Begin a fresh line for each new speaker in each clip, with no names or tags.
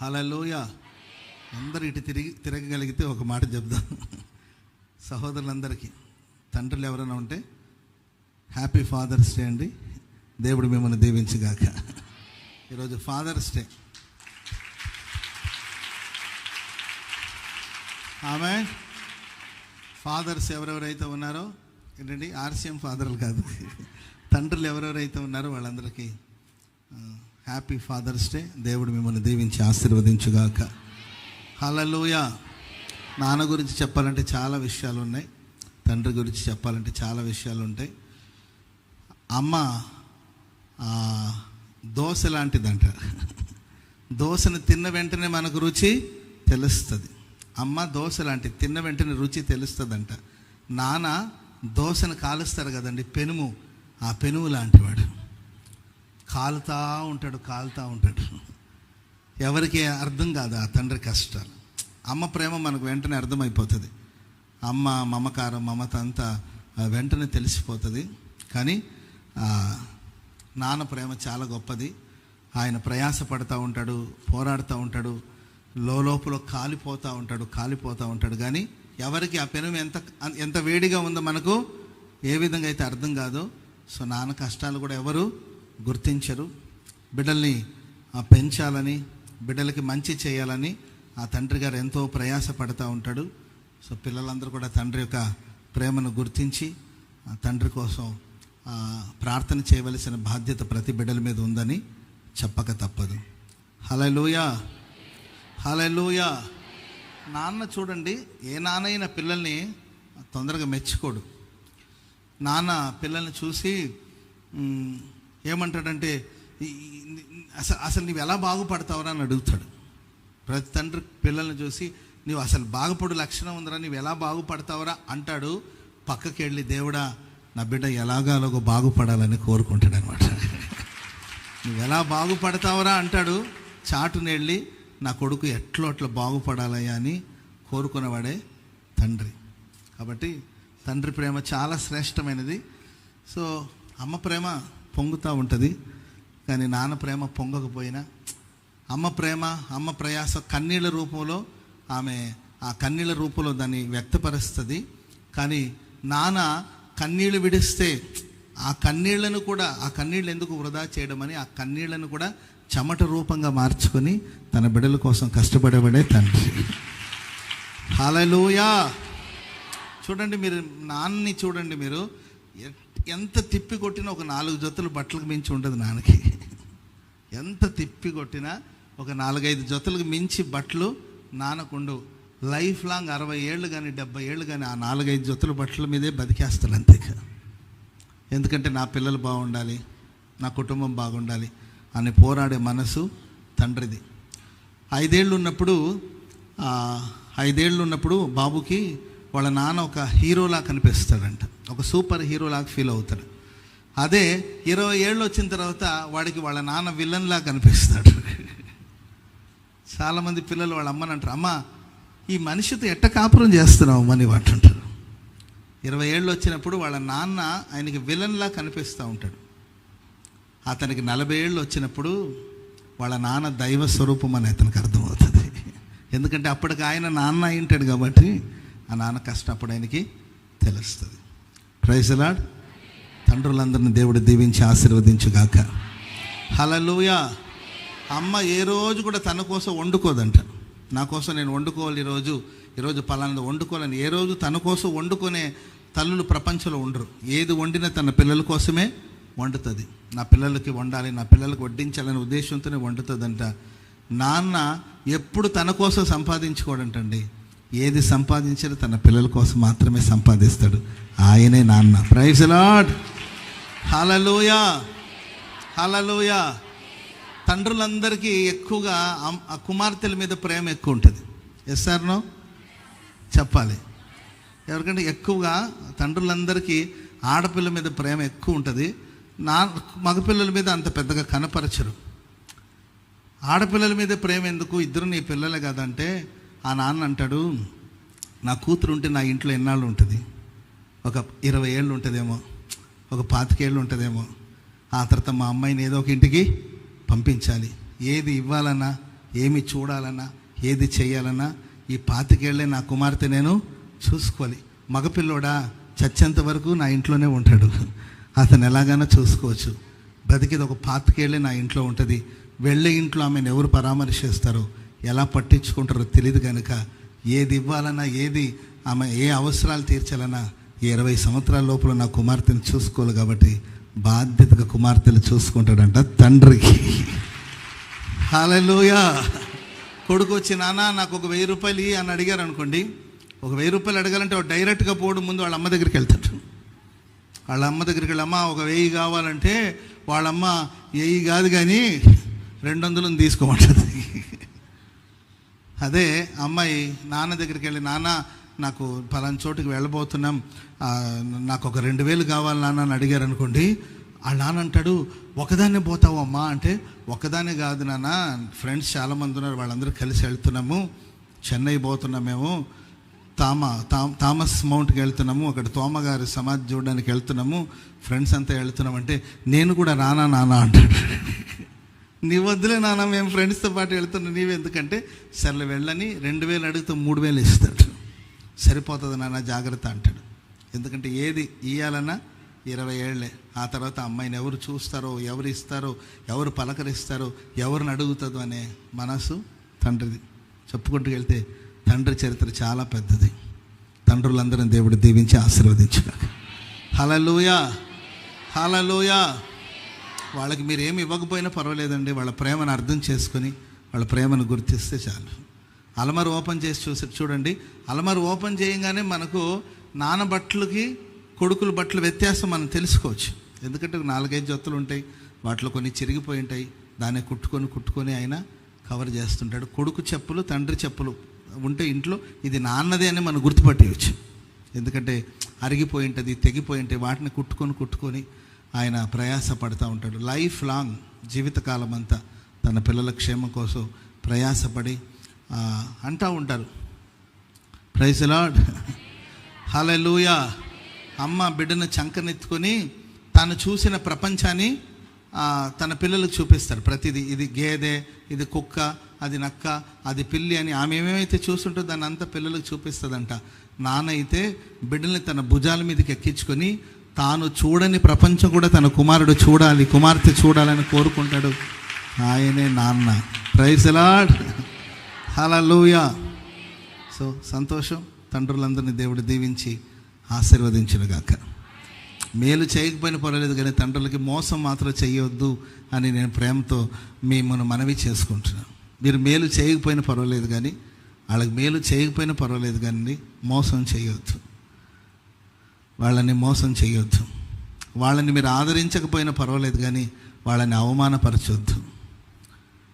హలలోయ అందరూ ఇటు తిరిగి తిరగగలిగితే ఒక మాట చెప్దాం. సహోదరులందరికీ తండ్రులు ఎవరైనా ఉంటే హ్యాపీ ఫాదర్స్ డే అండి. దేవుడు మిమ్మల్ని దీవించగాక. ఈరోజు ఫాదర్స్ డే. ఆమె ఫాదర్స్ ఎవరెవరైతే ఉన్నారో ఏంటండి ఆర్సీఎం ఫాదర్లు కాదు. తండ్రులు ఎవరెవరైతే ఉన్నారో వాళ్ళందరికీ హ్యాపీ ఫాదర్స్ డే దేవుడు మిమ్మల్ని దీవించి ఆశీర్వదించుగాక. హలలోయ నాన్న గురించి చెప్పాలంటే చాలా విషయాలు ఉన్నాయి. తండ్రి గురించి చెప్పాలంటే చాలా విషయాలు ఉంటాయి. అమ్మ దోశ లాంటిదంట. దోశను తిన్న వెంటనే మనకు రుచి తెలుస్తుంది. అమ్మ దోశ లాంటి తిన్న వెంటనే రుచి తెలుస్తుందంట. నాన్న దోశను కాలుస్తారు కదండి పెనుము. ఆ పెనుము లాంటివాడు. కాలుతా ఉంటాడు కాలుతా ఉంటాడు. ఎవరికి అర్థం కాదు ఆ తండ్రి కష్టాలు. అమ్మ ప్రేమ మనకు వెంటనే అర్థమైపోతుంది. అమ్మ మమకారం మమత అంతా వెంటనే తెలిసిపోతుంది. కానీ నాన్న ప్రేమ చాలా గొప్పది. ఆయన ప్రయాస పడుతూ ఉంటాడు పోరాడుతూ ఉంటాడు లోపల కాలిపోతూ ఉంటాడు కాలిపోతూ ఉంటాడు. కానీ ఎవరికి ఆ పెను ఎంత ఎంత వేడిగా ఉందో మనకు ఏ విధంగా అయితే అర్థం కాదో. సో నాన్న కష్టాలు కూడా ఎవరు గుర్తించరు. బిడ్డల్ని పెంచాలని బిడ్డలకి మంచి చేయాలని ఆ తండ్రి గారు ఎంతో ప్రయాసపడుతూ ఉంటాడు. సో పిల్లలందరూ కూడా తండ్రి యొక్క ప్రేమను గుర్తించి ఆ తండ్రి కోసం ప్రార్థన చేయవలసిన బాధ్యత ప్రతి బిడ్డల మీద ఉందని చెప్పక తప్పదు. హలలోయా హలలోయా నాన్న చూడండి ఏ నాన్నైనా పిల్లల్ని తొందరగా మెచ్చుకోడు. నాన్న పిల్లల్ని చూసి ఏమంటాడంటే అసలు అసలు నువ్వు ఎలా బాగుపడతావురా? అని అడుగుతాడు. ప్రతి తండ్రి పిల్లల్ని చూసి నీవు అసలు బాగుపడు లక్షణం ఉందిరా నీవు ఎలా బాగుపడతావురా? అంటాడు. పక్కకి వెళ్ళి దేవుడా నా బిడ్డ ఎలాగాలోగో బాగుపడాలని కోరుకుంటాడు అనమాట నువ్వు ఎలా బాగుపడతావురా? అంటాడు. చాటుని వెళ్ళి నా కొడుకు ఎట్లో అట్లా బాగుపడాలయ్యా అని కోరుకునేవాడే తండ్రి. కాబట్టి తండ్రి ప్రేమ చాలా శ్రేష్టమైనది. సో అమ్మ ప్రేమ పొంగుతూ ఉంటుంది. కానీ నాన్న ప్రేమ పొంగకపోయినా అమ్మ ప్రేమ అమ్మ ప్రయాస కన్నీళ్ళ రూపంలో ఆమె ఆ కన్నీళ్ళ రూపంలో దాన్ని వ్యక్తపరుస్తుంది. కానీ నాన్న కన్నీళ్ళు విడిస్తే ఆ కన్నీళ్ళను కూడా ఆ కన్నీళ్ళు ఎందుకు వృధా చేయడమని ఆ కన్నీళ్ళను కూడా చెమట రూపంగా మార్చుకొని తన బిడ్డల కోసం కష్టపడబడే తండ్రి. హలలోయా చూడండి మీరు నాన్నని చూడండి మీరు. ఎంత తిప్పి కొట్టినా ఒక నాలుగు జతలు బట్టలకు మించి ఉండదు నాన్నకి. ఎంత తిప్పి కొట్టినా ఒక నాలుగైదు జతలకు మించి బట్టలు నానకుండవు లైఫ్ లాంగ్ అరవై ఏళ్ళు కానీ డెబ్బై ఏళ్ళు కానీ ఆ నాలుగైదు జతల బట్టల మీదే బతికేస్తాను అంతే ఎందుకంటే నా పిల్లలు బాగుండాలి నా కుటుంబం బాగుండాలి అని పోరాడే మనసు తండ్రిది. ఐదేళ్ళు ఉన్నప్పుడు ఐదేళ్ళు ఉన్నప్పుడు బాబుకి వాళ్ళ నాన్న ఒక హీరోలా కనిపిస్తాడంట. ఒక సూపర్ హీరోలా ఫీల్ అవుతాడు. అదే ఇరవై ఏళ్ళు వచ్చిన తర్వాత వాడికి వాళ్ళ నాన్న విలన్లా కనిపిస్తాడు. చాలామంది పిల్లలు వాళ్ళ అమ్మని అంటారు అమ్మ ఈ మనిషితో ఎట్ట కాపురం చేస్తున్నావు అమ్మని అంటారు ఇరవై ఏళ్ళు వచ్చినప్పుడు వాళ్ళ నాన్న ఆయనకి విలన్లా కనిపిస్తూ ఉంటాడు. అతనికి నలభై ఏళ్ళు వచ్చినప్పుడు వాళ్ళ నాన్న దైవ స్వరూపం అని అతనికి అర్థమవుతుంది. ఎందుకంటే అప్పటికి ఆయన నాన్న అయింటాడు కాబట్టి ఆ నాన్న కష్టం అప్పుడు ఆయనకి తెలుస్తుంది. ప్రైజ్ లాడ్ తండ్రులందరిని దేవుడు దీవించి ఆశీర్వదించుగాక. హలలుయ అమ్మ ఏ రోజు కూడా తన కోసం వండుకోదంట. నా కోసం నేను వండుకోవాలి ఈరోజు ఈరోజు పలానా వండుకోవాలని ఏ రోజు తన కోసం వండుకునే తల్లులు ప్రపంచంలో ఉండరు. ఏది వండినా తన పిల్లల కోసమే వండుతుంది. నా పిల్లలకి వండాలి నా పిల్లలకి వడ్డించాలనే ఉద్దేశంతోనే వండుతుందంట. నాన్న ఎప్పుడు తన కోసం సంపాదించుకోడంటండి. ఏది సంపాదించినా తన పిల్లల కోసం మాత్రమే సంపాదిస్తాడు. ఆయనే నాన్న. ప్రైజ్ లాడ్ హలలోయా హలలోయా తండ్రులందరికీ ఎక్కువగా ఆ కుమార్తెల మీద ప్రేమ ఎక్కువ ఉంటుంది. ఎస్ చెప్పాలి. ఎవరికంటే ఎక్కువగా తండ్రులందరికీ ఆడపిల్ల మీద ప్రేమ ఎక్కువ ఉంటుంది. నా మగపిల్లల మీద అంత పెద్దగా కనపరచరు. ఆడపిల్లల మీద ప్రేమ ఎందుకు? ఇద్దరు నీ పిల్లలే కదంటే ఆ నాన్న అంటాడు నా కూతురు ఉంటే నా ఇంట్లో ఎన్నాళ్ళు ఉంటుంది? ఒక ఇరవై ఏళ్ళు ఉంటుందేమో ఒక పాతికేళ్ళు ఉంటుందేమో. ఆ తర్వాత మా అమ్మాయిని ఏదో ఒక ఇంటికి పంపించాలి. ఏది ఇవ్వాలన్నా ఏమి చూడాలన్నా ఏది చేయాలన్నా ఈ పాతికేళ్ళే నా కుమార్తె నేను చూసుకోవాలి. మగపిల్లోడా చచ్చేంత వరకు నా ఇంట్లోనే ఉంటాడు. అతను ఎలాగైనా చూసుకోవచ్చు. బతికిది ఒక పాతికేళ్ళే నా ఇంట్లో ఉంటుంది. వెళ్ళే ఇంట్లో ఆమెను ఎవరు పరామర్శిస్తారో? ఎలా పట్టించుకుంటారో తెలియదు కనుక ఏది ఇవ్వాలన్నా ఏది ఆమె ఏ అవసరాలు తీర్చాలన్నా ఈ ఇరవై సంవత్సరాల లోపల నా కుమార్తెను చూసుకోవాలి కాబట్టి బాధ్యతగా కుమార్తెలు చూసుకుంటాడంట తండ్రికి హాలలోయా కొడుకు వచ్చి నాన్న నాకు ఒక వెయ్యి రూపాయలు ఇవి అని అడిగారు అనుకోండి. ఒక వెయ్యి రూపాయలు అడగాలంటే వాడు డైరెక్ట్గా పోవడం ముందు వాళ్ళ అమ్మ దగ్గరికి వెళ్తాడు. వాళ్ళ అమ్మ దగ్గరికి వెళ్ళి అమ్మ ఒక వెయ్యి కావాలంటే వాళ్ళమ్మ వెయ్యి కాదు కానీ రెండు వందలను తీసుకోమంటుంది. అదే అమ్మాయి నాన్న దగ్గరికి వెళ్ళి నాన్న నాకు పలానా చోటుకి వెళ్ళబోతున్నాం. నాకు ఒక రెండు వేలు కావాలి నాన్న అని అడిగారు అనుకోండి. ఆ నాన్న అంటాడు ఒకదాన్నే పోతావు అమ్మా. అంటే ఒకదానే కాదు నాన్న ఫ్రెండ్స్ చాలామంది ఉన్నారు వాళ్ళందరూ కలిసి వెళ్తున్నాము. చెన్నై పోతున్నాం మేము. తామ థామస్ మౌంట్కి వెళ్తున్నాము. అక్కడ తోమగారి సమాధి చూడడానికి వెళ్తున్నాము. ఫ్రెండ్స్ అంతా వెళ్తున్నాం. అంటే నేను కూడా రానా నాన్న అంటాడు. నీ వద్దులే నాన్న మేము ఫ్రెండ్స్తో పాటు వెళ్తున్నాం. నీవెందుకంటే సర్లే వెళ్ళని రెండు వేలు అడిగితే మూడు వేలు ఇస్తాడు. సరిపోతుంది నాన్న జాగ్రత్త అంటాడు. ఎందుకంటే ఏది ఇయ్యాలన్నా ఇరవై ఏళ్ళే. ఆ తర్వాత అమ్మాయిని ఎవరు చూస్తారో ఎవరు ఇస్తారో ఎవరు పలకరిస్తారో ఎవరిని అడుగుతుందో అనే మనసు తండ్రిది. చెప్పుకుంటూ వెళ్తే తండ్రి చరిత్ర చాలా పెద్దది. తండ్రులందరం దేవుడు దీవించి ఆశీర్వదించుగాక. హలలోయా హలలోయా వాళ్ళకి మీరు ఏమి ఇవ్వకపోయినా పర్వాలేదండి వాళ్ళ ప్రేమను అర్థం చేసుకొని వాళ్ళ ప్రేమను గుర్తిస్తే చాలు. అలమర్ ఓపెన్ చేసి చూసి చూడండి. అలమర్ ఓపెన్ చేయగానే మనకు నాన్న బట్టలకి కొడుకుల బట్టల వ్యత్యాసం మనం తెలుసుకోవచ్చు. ఎందుకంటే నాలుగైదు జొత్తులు ఉంటాయి వాటిలో కొన్ని చిరిగిపోయి ఉంటాయి దాన్ని కుట్టుకొని కుట్టుకొని ఆయన కవర్ చేస్తుంటాడు. కొడుకు చెప్పులు తండ్రి చెప్పులు ఉంటే ఇంట్లో ఇది నాన్నదే అని మనం గుర్తుపట్టేయచ్చు. ఎందుకంటే అరిగిపోయి ఉంటుంది తెగిపోయి ఉంటాయి వాటిని కుట్టుకొని కుట్టుకొని ఆయన ప్రయాస పడుతూ ఉంటాడు. లైఫ్ లాంగ్ జీవితకాలం అంతా తన పిల్లల క్షేమం కోసం ప్రయాసపడి అంటూ ఉంటారు. ప్రైజ్ లాడ్ హలలుయా అమ్మ బిడ్డను చంకనెత్తుకొని తాను చూసిన ప్రపంచాన్ని తన పిల్లలకు చూపిస్తారు. ప్రతిదీ ఇది గేదె ఇది కుక్క అది నక్క అది పిల్లి అని ఆమె ఏమేమైతే చూస్తుంటో దాన్ని అంతా పిల్లలకు చూపిస్తుందంట. నాన్న అయితే బిడ్డల్ని తన భుజాల మీదకి ఎక్కించుకొని తాను చూడని ప్రపంచం కూడా తన కుమారుడు చూడాలి కుమార్తె చూడాలని కోరుకుంటాడు. ఆయనే నాన్న. ప్రైజ్ లాడ్ హలలుయా సో సంతోషం తండ్రులందరినీ దేవుడు దీవించి ఆశీర్వదించునుగాక. మేలు చేయకపోయినా పర్వాలేదు కానీ తండ్రులకి మోసం మాత్రం చేయొద్దు అని నేను ప్రేమతో మిమ్మల్ని మనవి చేసుకుంటున్నాను. మీరు మేలు చేయకపోయినా పర్వాలేదు కానీ వాళ్ళకి మేలు చేయకపోయినా పర్వాలేదు కానీ మోసం చేయొద్దు. వాళ్ళని మోసం చేయొద్దు. వాళ్ళని మీరు ఆదరించకపోయినా పర్వాలేదు కానీ వాళ్ళని అవమానపరచొద్దు.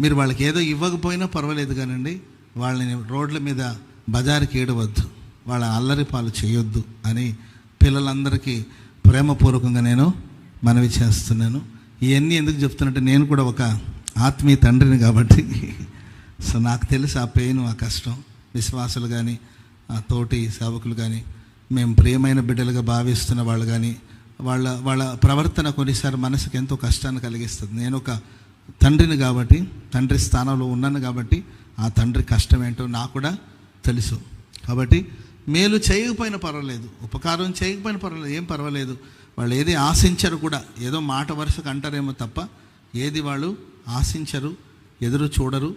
మీరు వాళ్ళకి ఏదో ఇవ్వకపోయినా పర్వాలేదు కానండి వాళ్ళని రోడ్ల మీద బజారుకి ఏడవద్దు. వాళ్ళ అల్లరి పాలు చేయొద్దు అని పిల్లలందరికీ ప్రేమపూర్వకంగా నేను మనవి చేస్తున్నాను. ఇవన్నీ ఎందుకు చెప్తున్నట్టే నేను కూడా ఒక ఆత్మీయ తండ్రిని కాబట్టి సో నాకు తెలుసు ఆ పెయిన్ ఆ కష్టం విశ్వాసులు కానీ ఆ తోటి సేవకులు కానీ మేము ప్రియమైన బిడ్డలుగా భావిస్తున్న వాళ్ళు కానీ వాళ్ళ వాళ్ళ ప్రవర్తన కొన్నిసారి మనసుకు ఎంతో కష్టాన్ని కలిగిస్తుంది. నేను ఒక తండ్రిని కాబట్టి తండ్రి స్థానంలో ఉన్నాను కాబట్టి ఆ తండ్రి కష్టం ఏంటో నాకు కూడా తెలుసు. కాబట్టి మేలు చేయకపోయినా పర్వాలేదు. ఉపకారం చేయకపోయినా పర్వాలేదు. ఏం పర్వాలేదు. వాళ్ళు ఏది ఆశించరు కూడా. ఏదో మాట వరుసకు అంటారేమో తప్ప ఏది వాళ్ళు ఆశించరు ఎదురు చూడరు.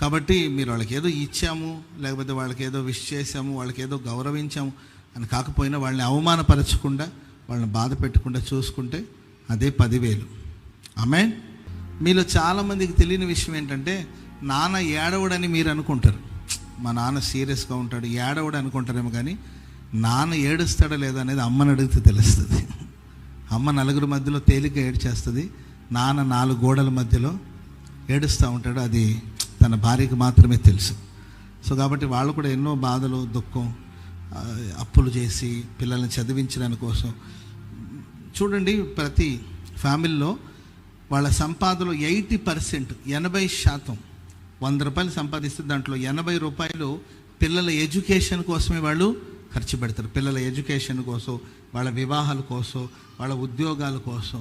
కాబట్టి మీరు వాళ్ళకి ఏదో ఇచ్చాము లేకపోతే వాళ్ళకి ఏదో విష్ చేసాము వాళ్ళకి ఏదో గౌరవించాము అని కాకపోయినా వాళ్ళని అవమానపరచకుండా వాళ్ళని బాధ పెట్టకుండా చూసుకుంటే అదే పదివేలు. ఆమె మీలో చాలామందికి తెలియని విషయం ఏంటంటే నాన్న ఏడవడని మీరు అనుకుంటారు. మా నాన్న సీరియస్గా ఉంటాడు ఏడవడు అనుకుంటారేమో కానీ నాన్న ఏడుస్తాడా లేదా అనేది అమ్మని అడిగితే తెలుస్తుంది. అమ్మ నలుగురు మధ్యలో తేలిక ఏడ్చేస్తుంది నాన్న నాలుగు గోడల మధ్యలో ఏడుస్తూ ఉంటాడు అది తన భార్యకు మాత్రమే తెలుసు. సో కాబట్టి వాళ్ళు కూడా ఎన్నో బాధలు దుఃఖం అప్పులు చేసి పిల్లల్ని చదివించడానికి కోసం. చూడండి ప్రతి ఫ్యామిలీలో వాళ్ళ సంపాదనలో ఎయిటీ పర్సెంట్ ఎనభై శాతం వంద రూపాయలు సంపాదిస్తే దాంట్లో ఎనభై రూపాయలు పిల్లల ఎడ్యుకేషన్ కోసమే వాళ్ళు ఖర్చు పెడతారు. పిల్లల ఎడ్యుకేషన్ కోసం వాళ్ళ వివాహాల కోసం వాళ్ళ ఉద్యోగాల కోసం.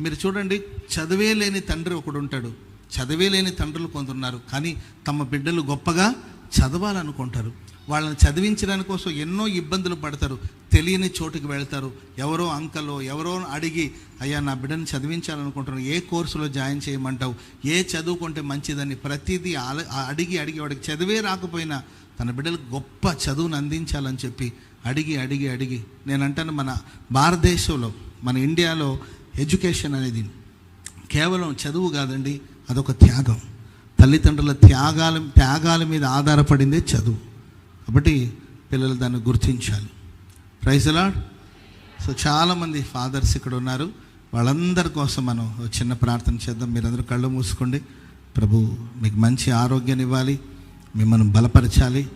మీరు చూడండి చదివే లేని తండ్రి ఒకడు ఉంటాడు. చదివేలేని తండ్రులు కొందరున్నారు. కానీ తమ బిడ్డలు గొప్పగా చదవాలనుకుంటారు. వాళ్ళని చదివించడానికి కోసం ఎన్నో ఇబ్బందులు పడతారు. తెలియని చోటుకి వెళ్తారు. ఎవరో అంకలో ఎవరో అడిగి అయ్యా నా బిడ్డను చదివించాలనుకుంటున్నాను. ఏ కోర్సులో జాయిన్ చేయమంటావు? ఏ చదువుకుంటే మంచిదని? ప్రతిదీ అడిగి అడిగి వాడికి చదివే రాకపోయినా తన బిడ్డలకు గొప్ప చదువును అందించాలని చెప్పి అడిగి అడిగి అడిగి నేను అంటాను మన భారతదేశంలో మన ఇండియాలో ఎడ్యుకేషన్ అనేది కేవలం చదువు కాదండి అదొక త్యాగం. తల్లిదండ్రుల త్యాగాల త్యాగాల మీద ఆధారపడిందే చదువు. కాబట్టి పిల్లలు దాన్ని గుర్తించాలి. ప్రైజలాడ్ సో చాలామంది ఫాదర్స్ ఇక్కడ ఉన్నారు. వాళ్ళందరి కోసం మనం చిన్న ప్రార్థన చేద్దాం. మీరందరూ కళ్ళు మూసుకోండి. ప్రభు మీకు మంచి ఆరోగ్యాన్ని ఇవ్వాలి. మిమ్మల్ని బలపరచాలి.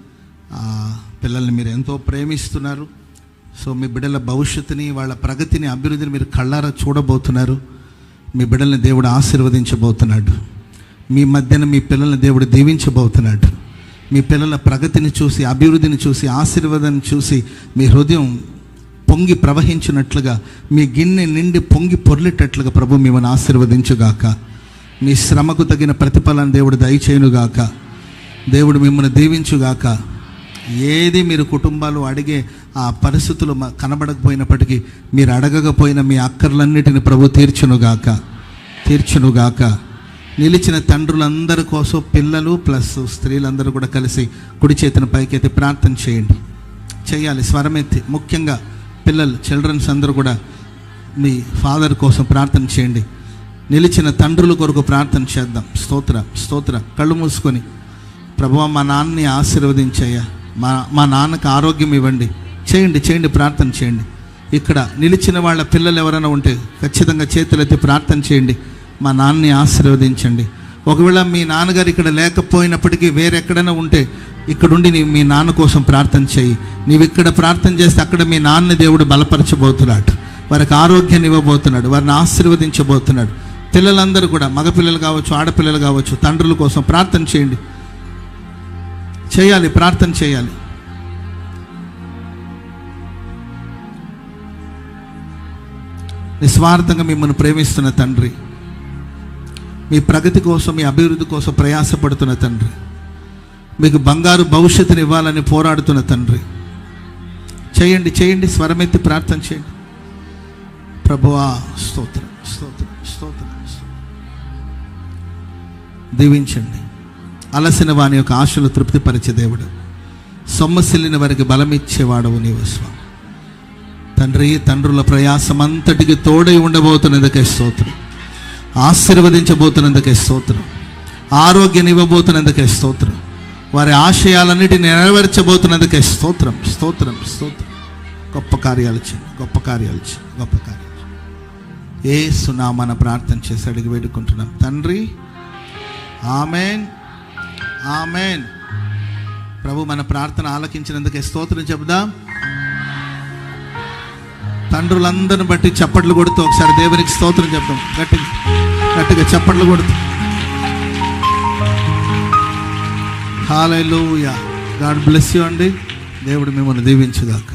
పిల్లల్ని మీరు ఎంతో ప్రేమిస్తున్నారు. సో మీ బిడ్డల భవిష్యత్తుని వాళ్ళ ప్రగతిని అభివృద్ధిని మీరు కళ్ళారా చూడబోతున్నారు. మీ బిడ్డల్ని దేవుడు ఆశీర్వదించబోతున్నాడు. మీ మధ్యన మీ పిల్లల్ని దేవుడు దీవించబోతున్నాడు. మీ పిల్లల ప్రగతిని చూసి అభివృద్ధిని చూసి ఆశీర్వాదాన్ని చూసి మీ హృదయం పొంగి ప్రవహించినట్లుగా మీ గిన్నె నిండి పొంగి పొర్లేటట్లుగా ప్రభు మిమ్మల్ని ఆశీర్వదించుగాక. మీ శ్రమకు తగిన ప్రతిఫలాన్ని దేవుడు దయచేయునుగాక. దేవుడు మిమ్మల్ని దీవించుగాక. ఏది మీరు కుటుంబాలు అడిగే ఆ పరిస్థితులు కనబడకపోయినప్పటికీ మీరు అడగకపోయిన మీ అక్కర్లన్నిటిని ప్రభు తీర్చునుగాక. తీర్చునుగాక. నిలిచిన తండ్రులందరి కోసం పిల్లలు ప్లస్ స్త్రీలందరూ కూడా కలిసి కుడి చేతిని పైకెత్తి ప్రార్థన చేయండి. చేయాలి స్వరమెత్తి. ముఖ్యంగా పిల్లలు చిల్డ్రన్స్ అందరూ కూడా మీ ఫాదర్ కోసం ప్రార్థన చేయండి. నిలిచిన తండ్రుల కొరకు ప్రార్థన చేద్దాం. స్తోత్ర స్తోత్ర. కళ్ళు మూసుకొని ప్రభు మా నాన్నని ఆశీర్వదించయ్యా. మా మా నాన్నకు ఆరోగ్యం ఇవ్వండి. చేయండి చేయండి ప్రార్థన చేయండి. ఇక్కడ నిలిచిన వాళ్ళ పిల్లలు ఎవరైనా ఉంటే ఖచ్చితంగా చేతులెత్తి ప్రార్థన చేయండి. మా నాన్నని ఆశీర్వదించండి. ఒకవేళ మీ నాన్నగారు ఇక్కడ లేకపోయినప్పటికీ వేరెక్కడైనా ఉంటే ఇక్కడుండి నీ మీ నాన్న కోసం ప్రార్థన చేయి. నీవు ఇక్కడ ప్రార్థన చేస్తే అక్కడ మీ నాన్న దేవుడు బలపరచబోతున్నాడు. వారికి ఆరోగ్యాన్ని ఇవ్వబోతున్నాడు. వారిని ఆశీర్వదించబోతున్నాడు. పిల్లలందరూ కూడా మగపిల్లలు కావచ్చు ఆడపిల్లలు కావచ్చు తండ్రుల కోసం ప్రార్థన చేయండి. చేయాలి ప్రార్థన చేయాలి. నిస్వార్థంగా మిమ్మల్ని ప్రేమిస్తున్న తండ్రి మీ ప్రగతి కోసం మీ అభివృద్ధి కోసం ప్రయాసపడుతున్న తండ్రి మీకు బంగారు భవిష్యత్తుని ఇవ్వాలని పోరాడుతున్న తండ్రి. చేయండి చేయండి స్వరమెత్తి ప్రార్థన చేయండి. ప్రభువా స్తోత్రం స్తోత్రం స్తోత్రం దీవించండి. అలసిన వాని యొక్క ఆశలు తృప్తిపరిచే దేవుడు. సొమ్మసిల్లిన వారికి బలమిచ్చేవాడవు నీవు స్వామి. తండ్రి తండ్రుల ప్రయాసం అంతటికి తోడై ఉండబోతున్నందుకే స్తోత్రం. ఆశీర్వదించబోతున్నందుకే స్తోత్రం. ఆరోగ్యం ఇవ్వబోతున్నందుకే స్తోత్రం. వారి ఆశయాలన్నిటిని నెరవేర్చబోతున్నందుకే స్తోత్రం. స్తోత్రం స్తోత్రం. గొప్ప కార్యాలు చేయండి. గొప్ప కార్యాలు చేయండి. గొప్ప కార్యాలు ఏ సునామాన ప్రార్థన చేసి అడిగి వేడుకుంటున్నాం. తండ్రి ఆమెన్. ఆమెన్. ప్రభు మన ప్రార్థన ఆలకించినందుకే స్తోత్రం చెబుదాం. తండ్రులందరిని బట్టి చప్పట్లు కొడుతూ ఒకసారి దేవునికి స్తోత్రం చెప్దాం గట్టి గట్టిగా చప్పట్లు కొడుతూ. హాలూయా గాడ్ బ్లెస్ యూ అండి. దేవుడు మిమ్మల్ని దీవించుగాక.